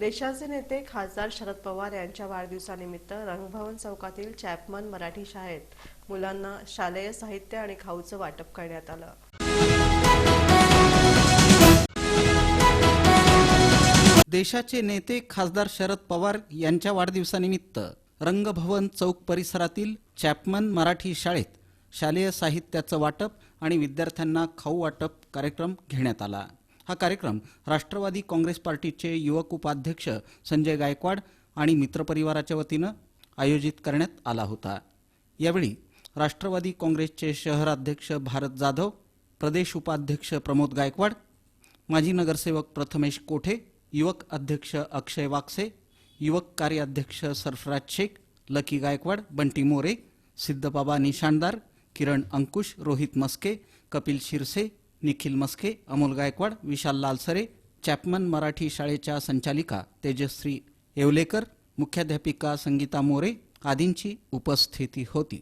देशाचे नेते खासदार शरद पवार यांच्या वाढदिवसानिमित्त रंगभवन चौकातील चॅपमन मराठी शाळेत मुलांना शालेय साहित्य आणि खाऊचं वाटप करण्यात आलं. देशाचे नेते खासदार शरद पवार यांच्या वाढदिवसानिमित्त रंगभवन चौक परिसरातील चॅपमन मराठी शाळेत शालेय साहित्याचं वाटप आणि विद्यार्थ्यांना खाऊ वाटप कार्यक्रम घेण्यात आला. हा कार्यक्रम राष्ट्रवादी काँग्रेस पार्टीचे युवक उपाध्यक्ष संजय गायकवाड आणि मित्रपरिवाराच्या वतीनं आयोजित करण्यात आला होता. यावेळी राष्ट्रवादी काँग्रेसचे शहराध्यक्ष भारत जाधव प्रदेश उपाध्यक्ष प्रमोद गायकवाड माजी नगरसेवक प्रथमेश कोठे युवक अध्यक्ष अक्षय वाक्से युवक कार्याध्यक्ष सरफराज शेख लकी गायकवाड बंटी मोरे सिद्धबाबा निशाणदार किरण अंकुश रोहित मस्के कपिल शिरसे निखिल मस्के अमोल गायकवाड विशाल लालसरे चॅपमन मराठी शाळेच्या संचालिका तेजश्री येवलेकर मुख्याध्यापिका संगीता मोरे आदींची उपस्थिती होती.